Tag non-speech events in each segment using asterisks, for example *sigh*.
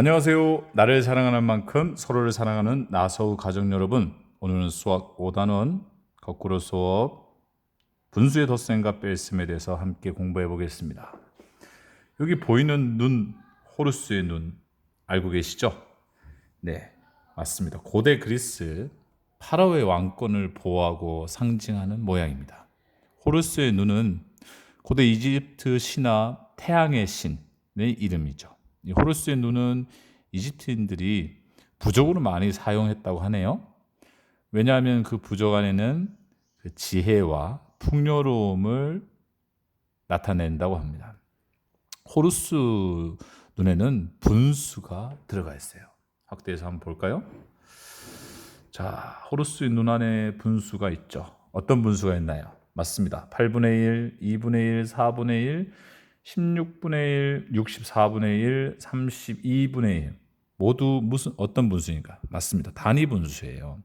안녕하세요. 나를 사랑하는 만큼 서로를 사랑하는 나서우 가족 여러분. 오늘은 수학 5단원 거꾸로 수업 분수의 덧셈과 뺄셈에 대해서 함께 공부해 보겠습니다. 여기 보이는 눈, 호루스의 눈 알고 계시죠? 네, 맞습니다. 고대 그리스 파라오의 왕권을 보호하고 상징하는 모양입니다. 호루스의 눈은 고대 이집트 신화 태양의 신의 이름이죠. 이 호루스의 눈은 이집트인들이 부적으로 많이 사용했다고 하네요. 왜냐하면 그 부적 안에는 그 지혜와 풍요로움을 나타낸다고 합니다. 호루스 눈에는 분수가 들어가 있어요. 확대해서 한번 볼까요? 자, 호루스 눈 안에 분수가 있죠. 어떤 분수가 있나요? 맞습니다. 8분의 1, 2분의 1, 4분의 1, 16분의 1, 64분의 1, 32분의 1 모두 무슨 어떤 분수인가? 맞습니다. 단위 분수예요.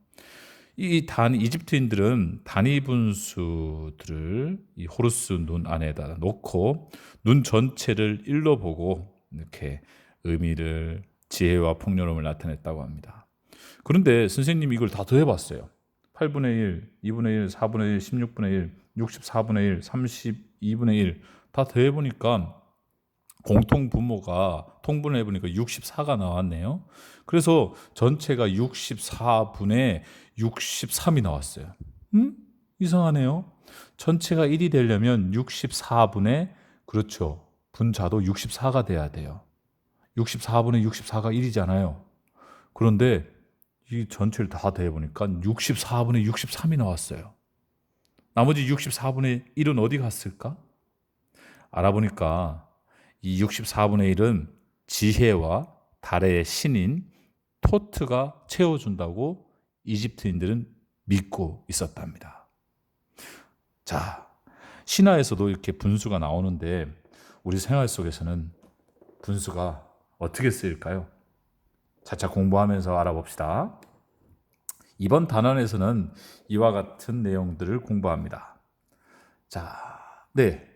이 단위 이집트인들은 단위 분수들을 이 호루스 눈 안에다 놓고 눈 전체를 일로 보고 이렇게 의미를 지혜와 풍요로움을 나타냈다고 합니다. 그런데 선생님이 이걸 다 더해봤어요. 8분의 1, 2분의 1, 4분의 1, 16분의 1, 64분의 1, 32분의 1 다 더해보니까 공통 분모가 통분을 해보니까 64가 나왔네요. 그래서 전체가 64분의 63이 나왔어요. 음? 이상하네요. 전체가 1이 되려면 64분의 그렇죠. 분자도 64가 돼야 돼요. 64분의 64가 1이잖아요. 그런데 이 전체를 다 더해 보니까 64분의 63이 나왔어요. 나머지 64분의 1은 어디 갔을까? 알아보니까 이 64분의 1은 지혜와 달의 신인 토트가 채워준다고 이집트인들은 믿고 있었답니다. 자, 신화에서도 이렇게 분수가 나오는데 우리 생활 속에서는 분수가 어떻게 쓰일까요? 차차 공부하면서 알아봅시다. 이번 단원에서는 이와 같은 내용들을 공부합니다. 자, 네.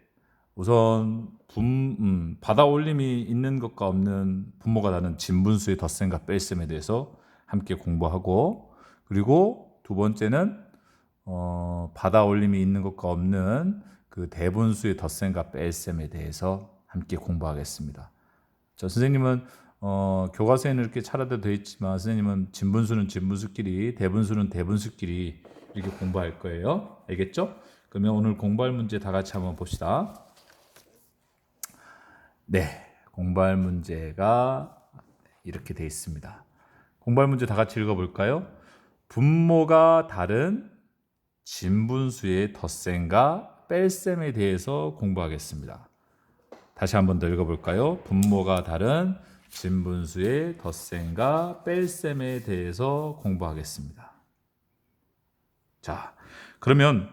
우선 분, 음, 받아 올림이 있는 것과 없는 분모가 다른 진분수의 덧셈과 뺄셈에 대해서 함께 공부하고 그리고 두 번째는 어, 받아 올림이 있는 것과 없는 그 대분수의 덧셈과 뺄셈에 대해서 함께 공부하겠습니다. 저 선생님은 어, 교과서에는 이렇게 차례대로 되어 있지만 선생님은 진분수는 진분수끼리 대분수는 대분수끼리 이렇게 공부할 거예요. 알겠죠? 그러면 오늘 공부할 문제 다 같이 한번 봅시다. 네, 공부할 문제가 이렇게 되어 있습니다. 공부할 문제 다 같이 읽어볼까요? 분모가 다른 진분수의 덧셈과 뺄셈에 대해서 공부하겠습니다. 다시 한 번 더 읽어볼까요? 분모가 다른 진분수의 덧셈과 뺄셈에 대해서 공부하겠습니다. 자, 그러면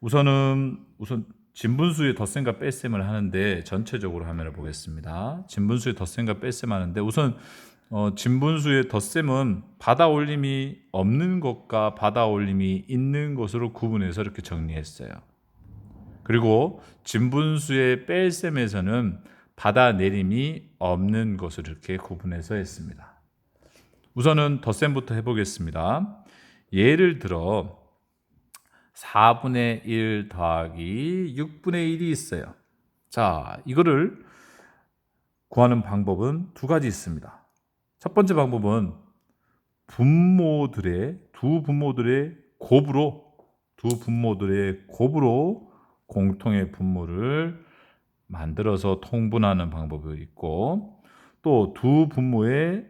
우선은 우선 진분수의 덧셈과 뺄셈을 하는데 전체적으로 화면을 보겠습니다. 진분수의 덧셈과 뺄셈 하는데 우선 어, 진분수의 덧셈은 받아 올림이 없는 것과 받아 올림이 있는 것으로 구분해서 이렇게 정리했어요. 그리고 진분수의 뺄셈에서는 받아 내림이 없는 것을 이렇게 구분해서 했습니다. 우선은 덧셈부터 해보겠습니다. 예를 들어 4분의 1 더하기 6분의 1이 있어요. 자, 이거를 구하는 방법은 두 가지 있습니다. 첫 번째 방법은 분모들의 두 분모들의 곱으로 두 분모들의 곱으로 공통의 분모를 만들어서 통분하는 방법이 있고 또 두 분모의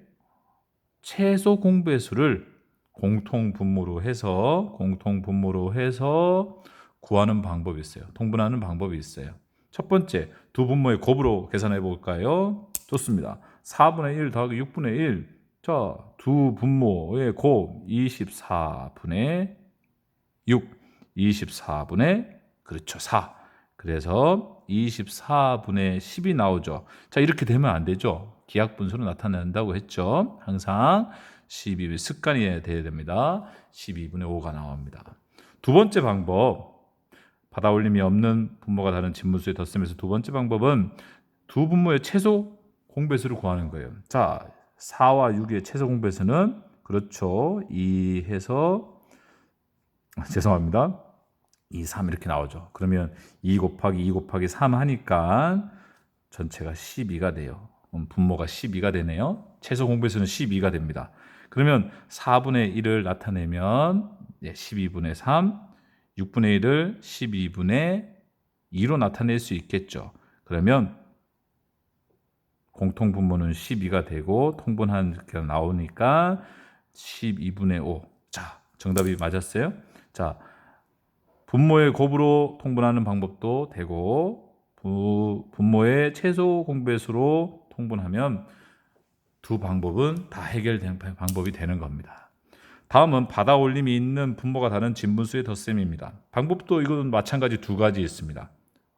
최소 공배수를 공통 분모로 해서 공통 분모로 해서 구하는 방법이 있어요. 통분하는 방법이 있어요. 첫 번째 두 분모의 곱으로 계산해 볼까요? 좋습니다. 4분의 1 더하기 6분의 1. 자, 두 분모의 곱 24분의 6, 24분의 그렇죠 4. 그래서 24분의 10이 나오죠. 자, 이렇게 되면 안 되죠. 기하 분수로 나타낸다고 했죠. 항상 12의 습관이 돼야 됩니다. 12분의 5가 나옵니다. 두 번째 방법 받아 올림이 없는 분모가 다른 진분수의 덧셈에서 두 번째 방법은 두 분모의 최소 공배수를 구하는 거예요. 자, 4와 6의 최소 공배수는 그렇죠. 2 해서 아, *laughs* 죄송합니다. 2, 3 이렇게 나오죠. 그러면 2 곱하기 2 곱하기 3 하니까 전체가 12가 돼요. 분모가 12가 되네요. 최소 공배수는 12가 됩니다. 그러면 4분의 1을 나타내면 12분의 3, 6분의 1을 12분의 2로 나타낼 수 있겠죠. 그러면 공통 분모는 12가 되고 통분한 게 나오니까 12분의 5. 자, 정답이 맞았어요. 자, 분모의 곱으로 통분하는 방법도 되고 부, 분모의 최소 공배수로 통분하면 두 방법은 다 해결된 방법이 되는 겁니다. 다음은 받아 올림이 있는 분모가 다른 진분수의 덧셈입니다. 방법도 이건 마찬가지 두 가지 있습니다.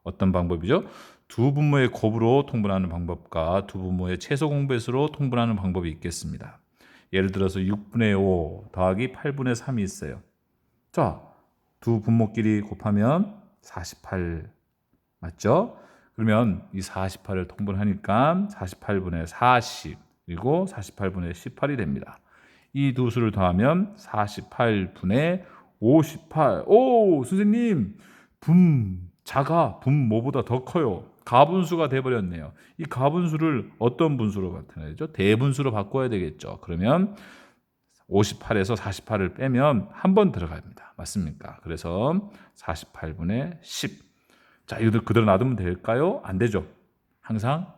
어떤 방법이죠? 두 분모의 곱으로 통분하는 방법과 두 분모의 최소 공배수로 통분하는 방법이 있겠습니다. 예를 들어서 6분의 5 더하기 8분의 3이 있어요. 자, 두 분모끼리 곱하면 48 맞죠? 그러면 이 48을 통분하니까 48분의 40 그리고 48분의 18이 됩니다. 이 두 수를 더하면 48분의 58. 오, 선생님, 분 자가 분모보다 더 커요. 가분수가 돼 버렸네요. 이 가분수를 어떤 분수로 되죠? 대분수로 바꿔야 되겠죠. 그러면 58에서 48을 빼면 한 번 들어갑니다. 맞습니까? 그래서 48분의 10. 자, 이거 그대로 놔두면 될까요? 안 되죠. 항상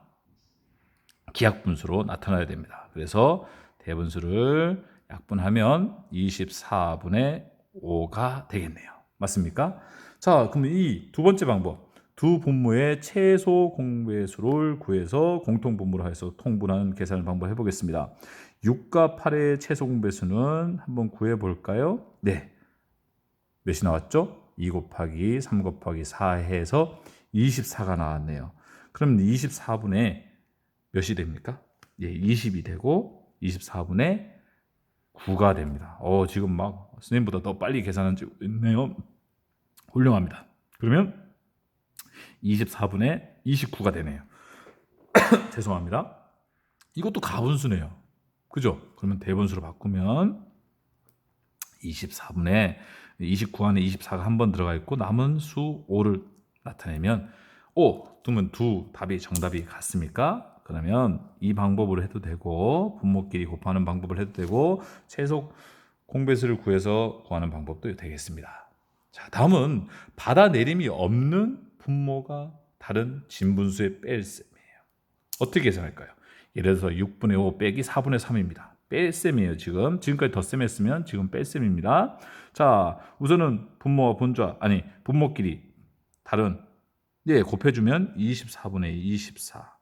기약 분수로 나타나야 됩니다. 그래서 대분수를 약분하면 24분의 5가 되겠네요. 맞습니까? 자, 그럼 이 두 번째 방법. 두 분모의 최소 공배수를 구해서 공통 분모로 해서 통분하는 계산을 방법 해보겠습니다. 6과 8의 최소 공배수는 한번 구해 볼까요? 네. 몇이 나왔죠? 2 곱하기 3 곱하기 4 해서 24가 나왔네요. 그럼 24분의 몇이 됩니까? 예, 20이 되고 24분의 9가 됩니다. 어, 지금 막 선생님보다 더 빨리 계산한 지 있네요. 훌륭합니다. 그러면 24분의 29가 되네요. *coughs* 죄송합니다. 이것도 가분수네요. 그죠? 그러면 대분수로 바꾸면 24분의 29 안에 24가 한 번 들어가 있고 남은 수 5를 나타내면 5 두면 두 답이 정답이 같습니까? 그러면 이 방법으로 해도 되고 분모끼리 곱하는 방법을 해도 되고 최소 공배수를 구해서 구하는 방법도 되겠습니다. 자, 다음은 받아내림이 없는 분모가 다른 진분수의 뺄셈이에요. 어떻게 계산할까요? 예를 들어서 6분의 5 빼기 4분의 3입니다. 뺄셈이에요, 지금. 지금까지 덧셈 했으면 지금 뺄셈입니다. 자, 우선은 분모와 분자, 아니, 분모끼리 다른, 예, 곱해주면 24분의 24.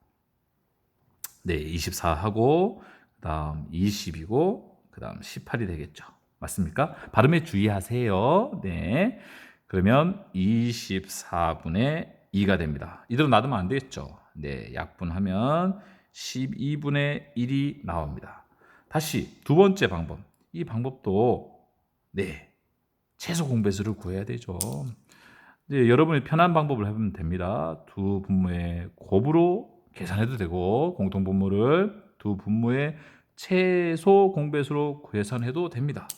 네, 24하고, 그 다음 20이고, 그 다음 18이 되겠죠. 맞습니까? 발음에 주의하세요. 네. 그러면 24분의 2가 됩니다. 이대로 놔두면 안 되겠죠. 네, 약분하면 12분의 1이 나옵니다. 다시 두 번째 방법. 이 방법도 네, 최소 공배수를 구해야 되죠. 이제 여러분이 편한 방법을 해보면 됩니다. 두 분모의 곱으로 계산해도 되고 공통 분모를 두 분모의 최소 공배수로 계산해도 됩니다.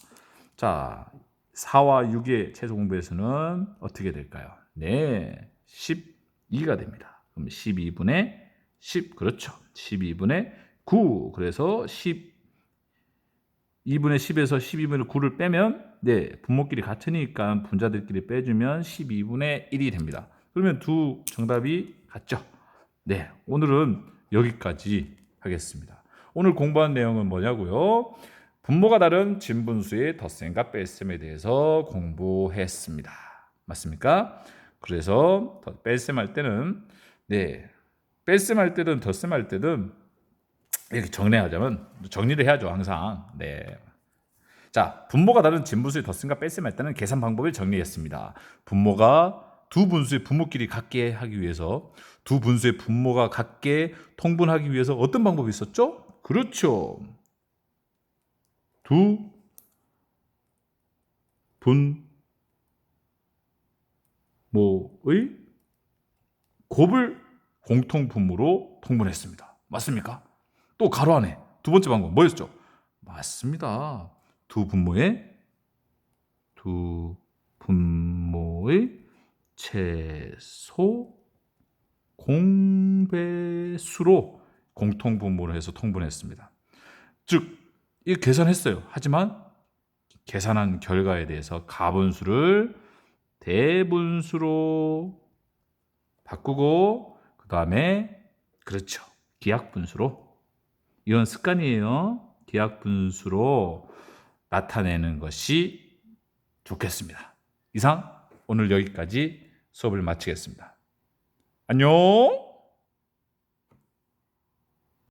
자, 4와 6의 최소 공배수는 어떻게 될까요? 네, 12가 됩니다. 그럼 12분의 10, 그렇죠. 12분의 9. 그래서 10, 2분의 10에서 12분의 9를 빼면, 네, 분모끼리 같으니까 분자들끼리 빼주면 12분의 1이 됩니다. 그러면 두 정답이 같죠. 네, 오늘은 여기까지 하겠습니다. 오늘 공부한 내용은 뭐냐고요? 분모가 다른 진분수의 덧셈과 뺄셈에 대해서 공부했습니다. 맞습니까? 그래서 뺄셈 할 때는 네 뺄셈 할 때든 덧셈 할 때든 이렇게 정리하자면 정리를 해야죠 항상. 네. 자 분모가 다른 진분수의 덧셈과 뺄셈 할 때는 계산 방법을 정리했습니다. 분모가 두 분수의 분모끼리 같게 하기 위해서 두 분수의 분모가 같게 통분하기 위해서 어떤 방법이 있었죠? 그렇죠. 두 분모의 곱을 공통분모로 통분했습니다. 맞습니까? 또 가로 안에 두 번째 방법 뭐였죠? 맞습니다. 두 분모의 두 분모의 최소 공배수로 공통 분모를 해서 통분했습니다. 즉, 이 계산했어요. 하지만 계산한 결과에 대해서 가분수를 대분수로 바꾸고 그 다음에 그렇죠. 기하분수로 이건 습관이에요. 기하분수로 나타내는 것이 좋겠습니다. 이상 오늘 여기까지 수업을 마치겠습니다. 안녕.